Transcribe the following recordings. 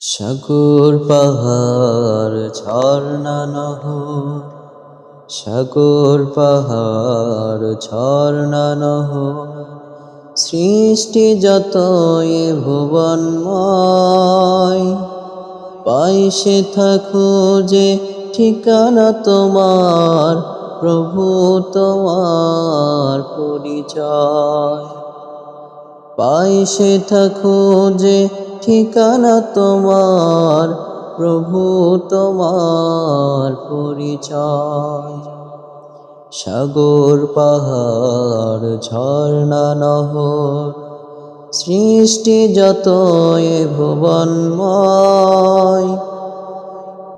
সাগর, পাহাড়, ঝর্ণা, নহর। সাগর, পাহাড়, ঝর্ণা, নহর। সৃষ্টি যত এ ভুবনময় পাইসে থাকো যে ঠিকানা তোমার, প্রভু তোমার পরিচয়। পাইসে থাকো যে ঠিকানা তোমার, প্রভু তোমার পরিচয়। সাগর, পাহাড়, ঝর্ণা, নহর, সৃষ্টি যত এ ভুবনময়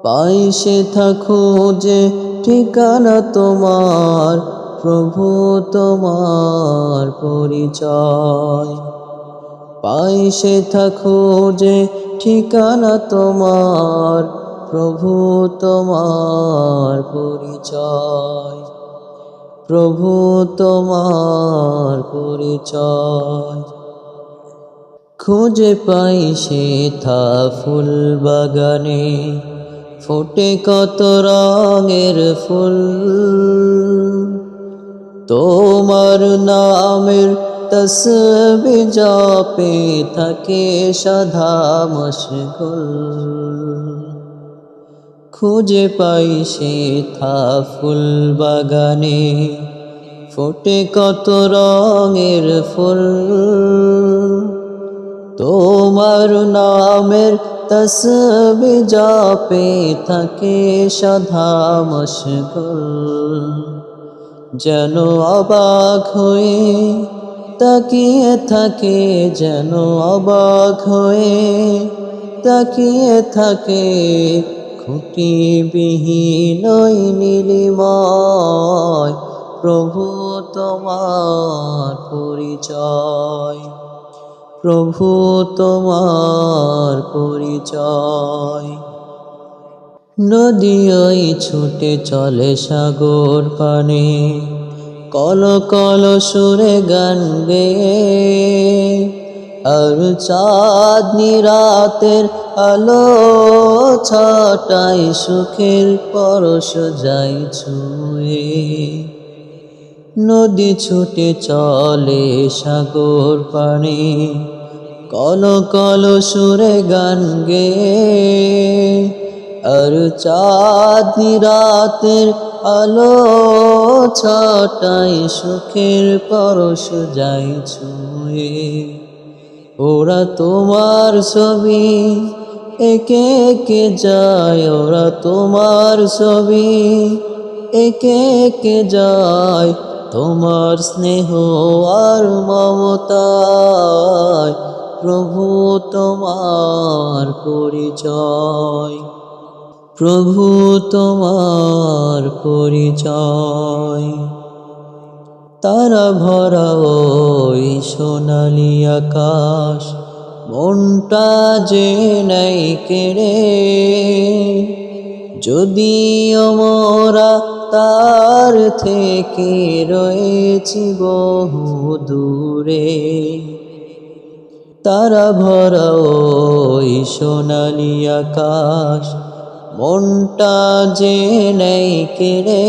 পাইসে থাকো যে ঠিকানা তোমার, প্রভু তোমার পরিচয়। পাইসে থাকো যে ঠিকানা তোমার, প্রভু তোমার পরিচয়। প্রভু তোমার পরিচয়। খুঁজে পাই সে থা ফুল বাগানে, ফোটে কত রঙের ফুল। তোমার নামের তসবি জপে থাকে সদা মশগুল। খুঁজে পাই সে থা ফুল বাগানে, ফোটে কত রঙের ফুল। তোমার নামের তসবি জপে থাকে সদা মশগুল। যেন অবাক হয়ে তাকিয়ে থাকে যেন অবাক হয়ে, তাকিয়ে থাকে খুঁটি বিহীন নীলিময় প্রভু তোমার পরিচয়, প্রভু তোমার পরিচয়। নদী ওই ছুটে চলে সাগর পানে কল কল সুরে গান আর চাঁদনি রাতের আলো ছটাই সুখের পরশ যাই ছুঁয়ে। নদী ছুটে চলে সাগর পানে কল কল সুরে গান গে আর চাঁদনি রাতের আলো ছটাই সুখের পরশ যাই ছুঁয়ে। ওরা তোমার ছবি, একে একে যায়। ওরা তোমার ছবি, একে একে যায়। তোমার স্নেহ আর মমতায় প্রভু তোমার পরিচয়। প্রভু তোমার পরিচয়। তারা ভরা ওই সোনালি আকাশ, মনটা যে নাই কেড়ে। যদিও মোরা তার থেকে রয়েছি বহু দূরে, তারা ভরা ওই সোনালি আকাশ মনটা যে নেই কেড়ে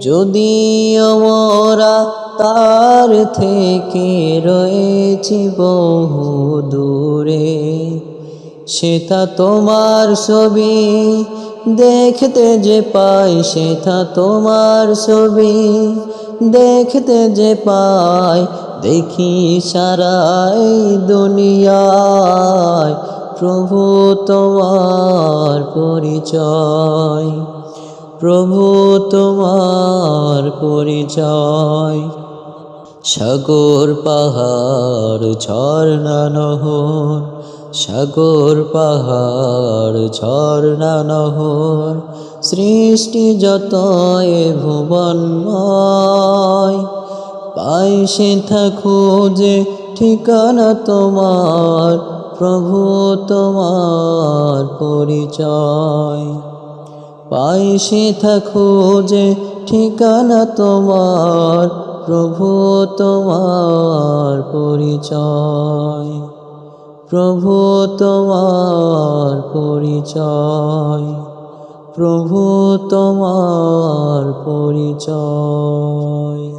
যদি মোরা তার থেকে রয়েছি বহু দূরে সেটা তোমার ছবি দেখতে যে পাই সেটা তোমার ছবি দেখতে যে পাই, দেখি সারাই দুনিয়ায় প্রভু তোমার পরিচয় প্রভু তোমার পরিচয়। সাগর পাহাড় ঝর্ণা নহর সাগর পাহাড় ঝর্ণা নহর সৃষ্টি যত এ ভুবনময়, পাইসে থাকো যে ঠিকানা তোমার প্রভু তোমার পরিচয়। পাইসে থাকো যে ঠিকানা তোমার, প্রভু তোমার পরিচয়। প্রভু তোমার পরিচয়, প্রভু তোমার পরিচয়।